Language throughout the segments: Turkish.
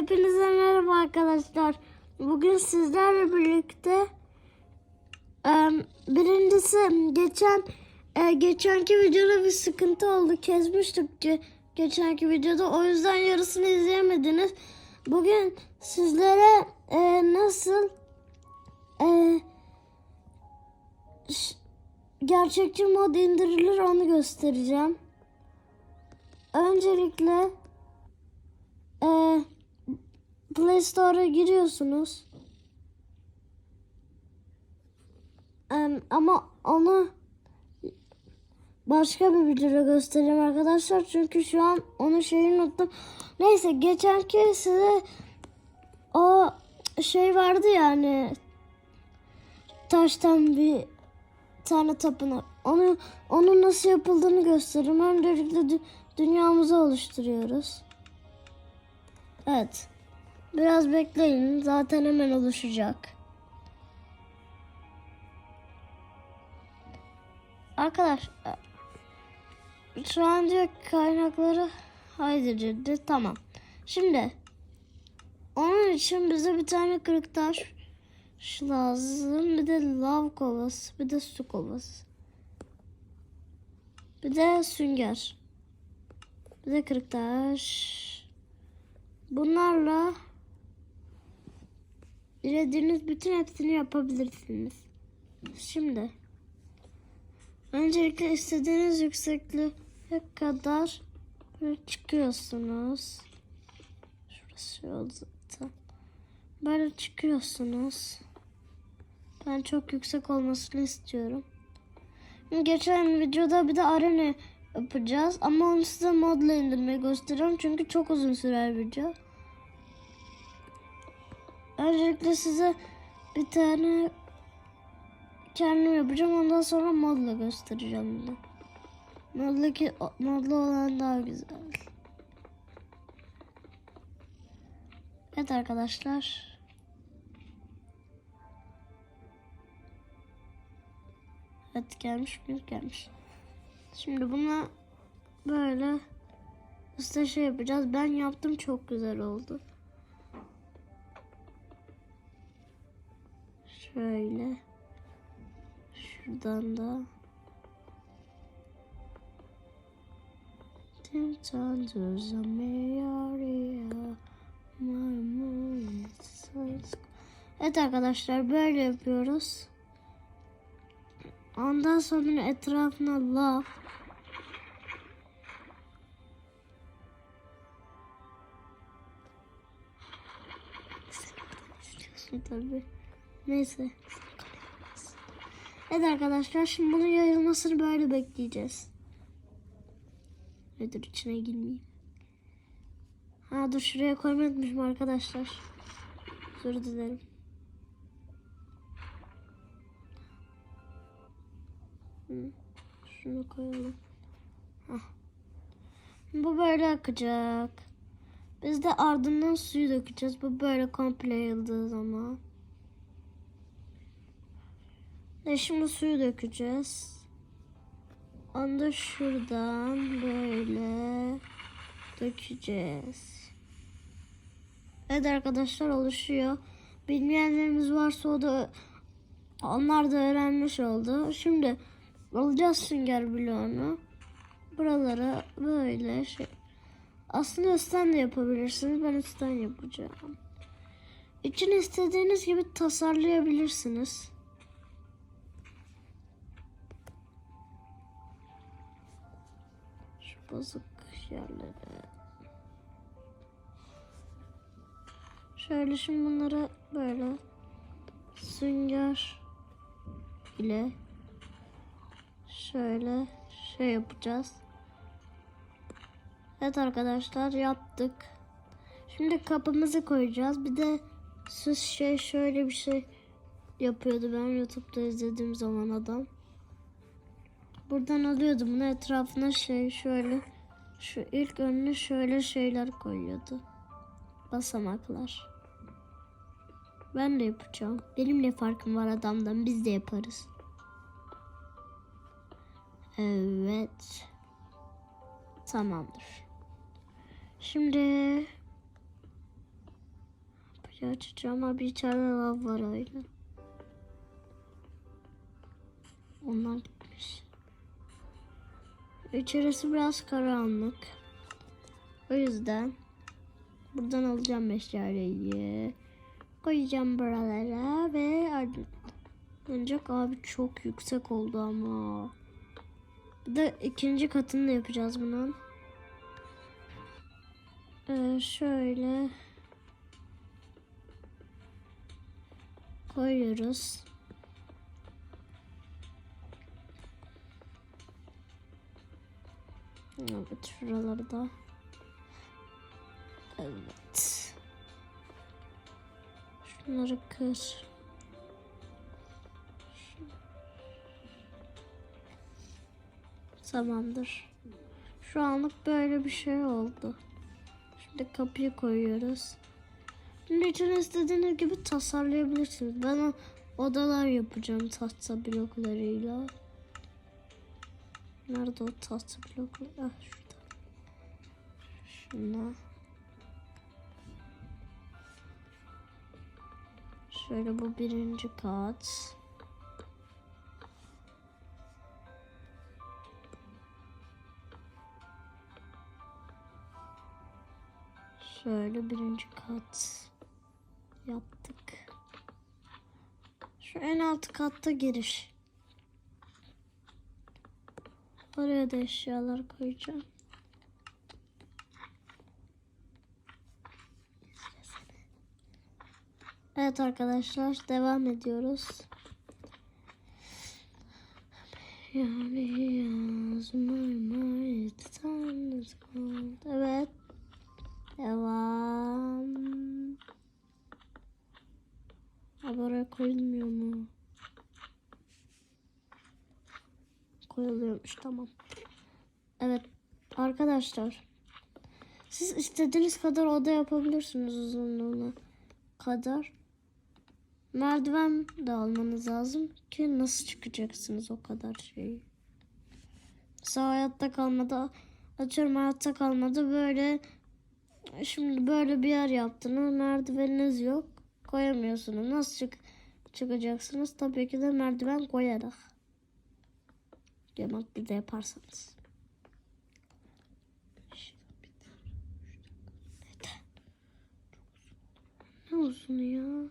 Hepinize merhaba arkadaşlar. Bugün sizlerle birlikte birincisi geçen e, geçenki videoda bir sıkıntı oldu. Kesmiştik ge- geçenki videoda. O yüzden yarısını izleyemediniz. Bugün sizlere e, nasıl e, gerçekçi mod indirilir onu göstereceğim. Öncelikle e, Play Store'a giriyorsunuz. Ama onu başka bir videoda göstereyim arkadaşlar. Çünkü şu an onun şeyini unuttum. Neyse geçenki size o şey vardı yani taştan bir tane tapınak. Onu onun nasıl yapıldığını göstereyim. Öncelikle dü- dünyamızı oluşturuyoruz. Evet. Biraz bekleyin. Zaten hemen oluşacak. Arkadaş şu an diyor kaynakları haydi tamam. Şimdi onun için bize bir tane kırık taş lazım. Bir de lav kovası. Bir de su kovası. Bir de sünger. Bir de kırık taş. Bunlarla dilediğiniz bütün hepsini yapabilirsiniz. Şimdi öncelikle istediğiniz yüksekliğe kadar böyle çıkıyorsunuz. Şurası yol zaten. Böyle çıkıyorsunuz. Ben çok yüksek olmasını istiyorum. Geçen videoda bir de arena yapacağız. Ama onu size modla indirmeyi gösteriyorum. Çünkü çok uzun sürer video. Öncelikle size bir tane kendim yapacağım. Ondan sonra modla göstereceğim bunu. Modla, modla olan daha güzel. Evet arkadaşlar. Evet gelmiş mi? Gelmiş. Şimdi buna böyle üstte şey yapacağız. Ben yaptım çok güzel oldu. Şöyle. Şuradan da. Maymun Evet arkadaşlar böyle yapıyoruz. Ondan sonra etrafına lav tabii. Neyse. Evet arkadaşlar şimdi bunun yayılmasını böyle bekleyeceğiz. Dur içine girmeyeyim. Ha dur şuraya koymayı unutmuşum arkadaşlar. Özür dilerim. Şunu koyalım. Hah. Bu böyle akacak. Biz de ardından suyu dökeceğiz. Bu böyle komple yayıldığı zaman. Ve şimdi suyu dökeceğiz. Onu da şuradan böyle dökeceğiz. Evet arkadaşlar oluşuyor. Bilmeyenlerimiz varsa o da onlar da öğrenmiş oldu. Şimdi alacağız sünger bloğunu. Buralara böyle şey. Aslında üstten de yapabilirsiniz. Ben üstten yapacağım. İçini istediğiniz gibi tasarlayabilirsiniz. Bozuk yerlere. Şöyle şimdi bunları böyle sünger ile şöyle şey yapacağız. Evet arkadaşlar yaptık. Şimdi kapımızı koyacağız. Bir de süs şey şöyle bir şey yapıyordu ben YouTube'da izlediğim zaman adam. Buradan alıyordu bunu etrafına şey şöyle şu ilk önüne şöyle şeyler koyuyordu. Basamaklar. Ben de yapacağım. Benim ne farkım var adamdan biz de yaparız. Evet. Tamamdır. Şimdi Kapıyı açacağım ama bir lav var öyle. Onlar gitmiş. İçerisi biraz karanlık. O yüzden buradan alacağım eşyayı. Koyacağım buralara ve ancak abi çok yüksek oldu ama. Bir de ikinci katını da yapacağız bunun. Ee, şöyle koyuyoruz. Evet şuraları da. Evet. Şunları kır. Tamamdır. Şu anlık böyle bir şey oldu. Şimdi kapıyı koyuyoruz. İçine istediğiniz gibi tasarlayabilirsiniz. Ben odalar yapacağım tahta bloklarıyla. Nerede o tahta blokları? Ah şurada. Şuna. Şöyle bu birinci kat. Şöyle birinci kat yaptık. Şu en alt katta giriş. Oraya da eşyalar koyacağım. Evet arkadaşlar devam ediyoruz. Evet. Devam. Ha buraya koyulmuyor mu? Koyuluyormuş tamam. Evet arkadaşlar. Siz istediğiniz kadar oda yapabilirsiniz uzunluğuna kadar. Merdiven de almanız lazım ki nasıl çıkacaksınız o kadar şeyi. Mesela hayatta kalmada açıyorum hayatta kalmada böyle Şimdi böyle bir yer yaptınız. Merdiveniniz yok. Koyamıyorsunuz. Nasıl çık çıkacaksınız? Tabii ki de merdiven koyarak. Bir de yaparsanız. Ne olsun ya?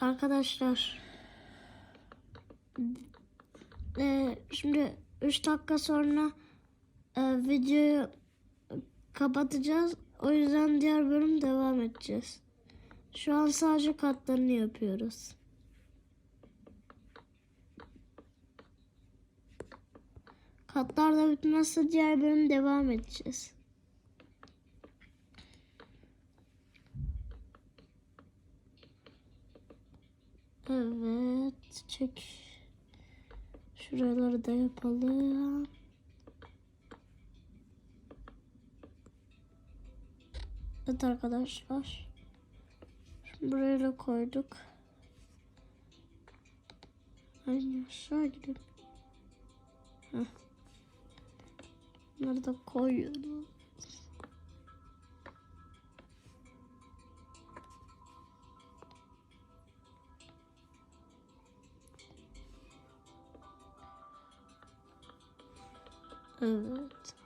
Arkadaşlar e, şimdi 3 dakika sonra e, videoyu kapatacağız. O yüzden diğer bölüm devam edeceğiz. Şu an sadece katlarını yapıyoruz. Katlar da bitmezse diğer bölüm devam edeceğiz. Evet. Çek. Şuraları da yapalım. Evet arkadaşlar. Buraya da koyduk. Aynı aşağı gidelim. Heh. Bunları da koyuyorum. Evet.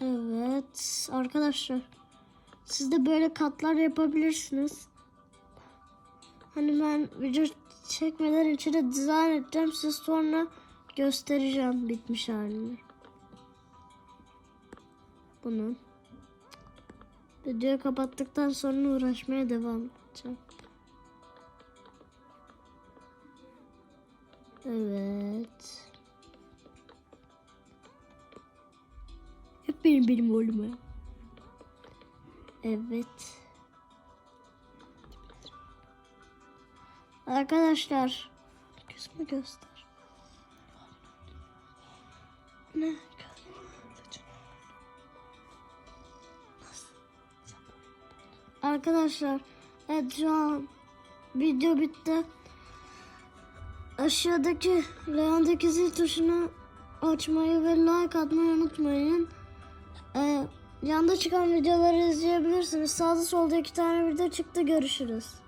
Evet. Arkadaşlar. Siz de böyle katlar yapabilirsiniz. Hani ben video çekmeden içine dizayn edeceğim. Siz sonra göstereceğim bitmiş halini. Bunu. Videoyu kapattıktan sonra uğraşmaya devam edeceğim. Evet. Hep benim benim oğlum ya. Evet. Arkadaşlar. Gözümü göster. Ne? Arkadaşlar evet şu an video bitti. Aşağıdaki leğendeki zil tuşunu açmayı ve like atmayı unutmayın. Ee, yanda çıkan videoları izleyebilirsiniz. Sağda solda iki tane video çıktı. Görüşürüz.